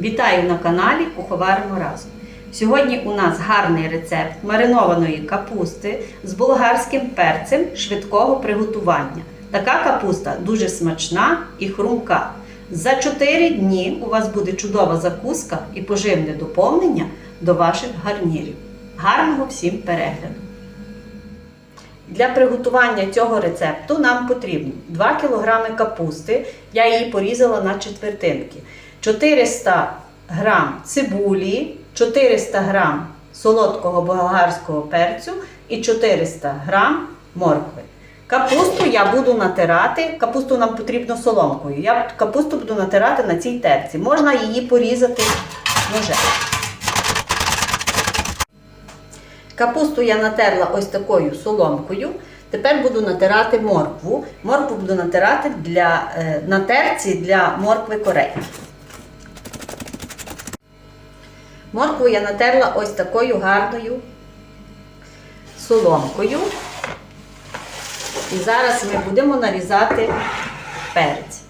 Вітаю на каналі Куховаримо разом. Сьогодні у нас гарний рецепт маринованої капусти з болгарським перцем швидкого приготування. Така капуста дуже смачна і хрумка. За 4 дні у вас буде чудова закуска і поживне доповнення до ваших гарнірів. Гарного всім перегляду! Для приготування цього рецепту нам потрібно 2 кг капусти, я її порізала на четвертинки, 400 г цибулі, 400 г солодкого болгарського перцю і 400 г моркви. Капусту я буду натирати, капусту нам потрібно соломкою. Я капусту буду натирати на цій терці. Можна її порізати ножем. Капусту я натерла ось такою соломкою. Тепер буду натирати моркву. Моркву буду натирати для, е, на терці для моркви корей. Моркву я натерла ось такою гарною соломкою. І зараз ми будемо нарізати перець.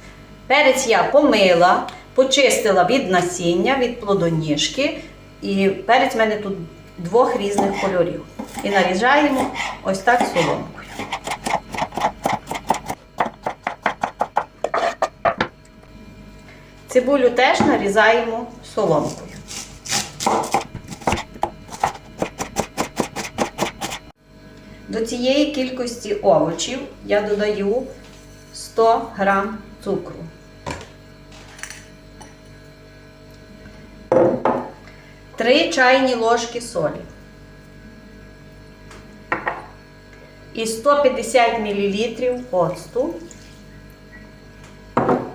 Перець я помила, почистила від насіння, від плодоніжки. І перець в мене тут двох різних кольорів. І нарізаємо ось так соломкою. Цибулю теж нарізаємо соломкою. До цієї кількості овочів я додаю 100 г цукру. Три чайні ложки солі. І 150 мл оцту.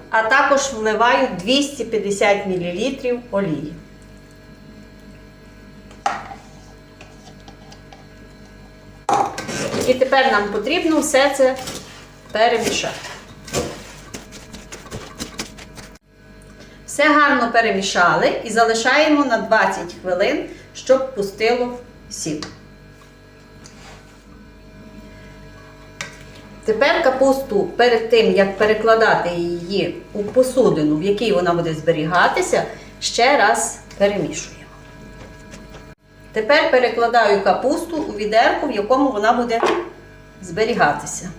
А також вливаю 250 мл олії. І тепер нам потрібно все це перемішати. Все гарно перемішали і залишаємо на 20 хвилин, щоб пустило сік. Тепер капусту перед тим, як перекладати її у посудину, в якій вона буде зберігатися, ще раз перемішуємо. Тепер перекладаю капусту у відерку, в якому вона буде зберігатися.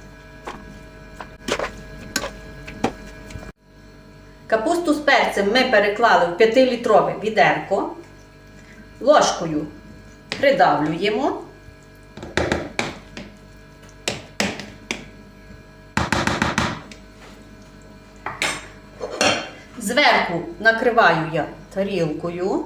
Капусту з перцем ми переклали в 5-літрове відерко, ложкою придавлюємо. Зверху накриваю я тарілкою.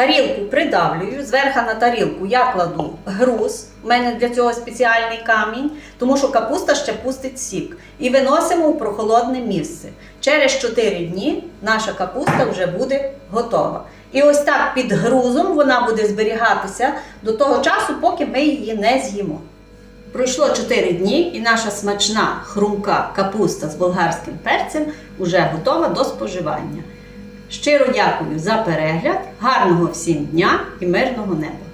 Тарілку придавлюю, зверху на тарілку я кладу груз. У мене для цього спеціальний камінь, тому що капуста ще пустить сік. І виносимо у прохолодне місце. Через 4 дні наша капуста вже буде готова. І ось так під грузом вона буде зберігатися до того часу, поки ми її не з'їмо. Пройшло 4 дні, і наша смачна хрумка капуста з болгарським перцем вже готова до споживання. Щиро дякую за перегляд, гарного всім дня і мирного неба!